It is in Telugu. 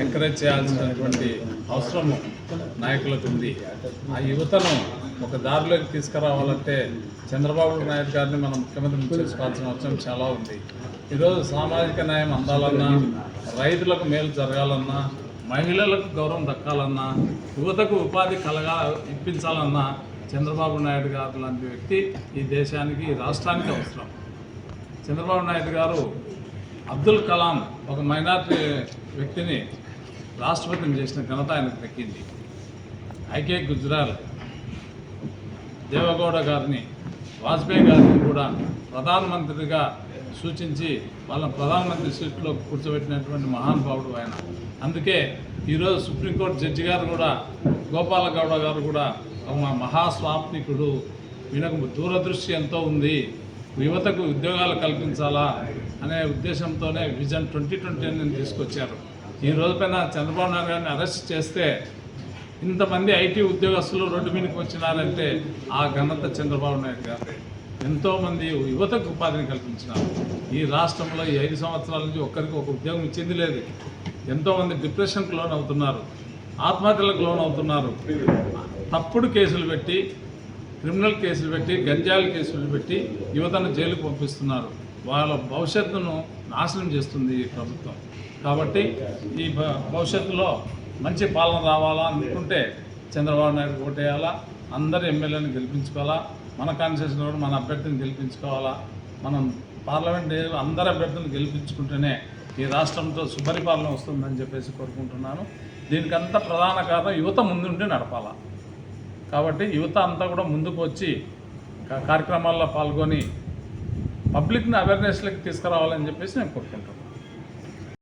ఎంకరేజ్ చేయాల్సినటువంటి అవసరం నాయకులకు ఉంది ఆ యువతను ఒక దారిలోకి తీసుకురావాలంటే చంద్రబాబు నాయుడు గారిని మనం ముఖ్యమంత్రి చేసుకోవాల్సిన అవసరం చాలా ఉంది. ఈరోజు సామాజిక న్యాయం అందాలన్నా రైతులకు మేలు జరగాలన్నా మహిళలకు గౌరవం దక్కాలన్నా యువతకు ఉపాధి కలగా ఇప్పించాలన్నా చంద్రబాబు నాయుడు గారు లాంటి వ్యక్తి ఈ దేశానికి రాష్ట్రానికి అవసరం. చంద్రబాబు నాయుడు గారు అబ్దుల్ కలాం ఒక మైనార్టీ వ్యక్తిని రాష్ట్రపతిని చేసిన ఘనత ఆయనకు దక్కింది. ఐకే గుజరాల్ దేవగౌడ గారిని వాజ్పేయి గారిని కూడా ప్రధానమంత్రిగా సూచించి వాళ్ళ ప్రధానమంత్రి సీట్లో కూర్చోబెట్టినటువంటి మహానుభావుడు ఆయన. అందుకే ఈరోజు సుప్రీంకోర్టు జడ్జి గారు కూడా గోపాల గౌడ గారు కూడా ఒక మహాస్వాప్నికుడు ఈయనకు దూరదృష్టి ఎంతో ఉంది. యువతకు ఉద్యోగాలు కల్పించాలా అనే ఉద్దేశంతోనే విజన్ ట్వంటీ ట్వంటీ అని తీసుకొచ్చారు. ఈ రోజు పైన చంద్రబాబు నాయుడు గారిని అరెస్ట్ చేస్తే ఇంతమంది ఐటీ ఉద్యోగస్తులు రోడ్డు మీదకి వచ్చినారంటే ఆ ఘనత చంద్రబాబు నాయుడు గారి ఎంతోమంది యువతకు ఉపాధిని కల్పించినారు. ఈ రాష్ట్రంలో ఈ ఐదు సంవత్సరాల నుంచి ఒక్కరికి ఒక ఉద్యోగం ఇచ్చింది లేదు. ఎంతోమంది డిప్రెషన్కి లోన్ అవుతున్నారు ఆత్మహత్యలకు లోన్ అవుతున్నారు తప్పుడు కేసులు పెట్టి క్రిమినల్ కేసులు పెట్టి గంజాయిల కేసులు పెట్టి యువతను జైలుకు పంపిస్తున్నారు. వాళ్ళ భవిష్యత్తును నాశనం చేస్తుంది ఈ ప్రభుత్వం. కాబట్టి ఈ భవిష్యత్తులో మంచి పాలన రావాలా అనుకుంటే చంద్రబాబు నాయుడు ఓటేయాలా అందరు ఎమ్మెల్యేని గెలిపించుకోవాలా మన కాన్స్టిట్యూషన్ కూడా మన అభ్యర్థిని గెలిపించుకోవాలా మనం పార్లమెంట్ అందరి అభ్యర్థులను గెలిపించుకుంటేనే ఈ రాష్ట్రంతో సుపరిపాలన వస్తుందని చెప్పేసి కోరుకుంటున్నాను. దీనికంతా ప్రధాన కారణం యువత ముందుండి నడపాలా. కాబట్టి యువత అంతా కూడా ముందుకు వచ్చి కార్యక్రమాల్లో పాల్గొని పబ్లిక్ని అవేర్నెస్లోకి తీసుకురావాలని చెప్పేసి నేను కోరుకుంటున్నాను.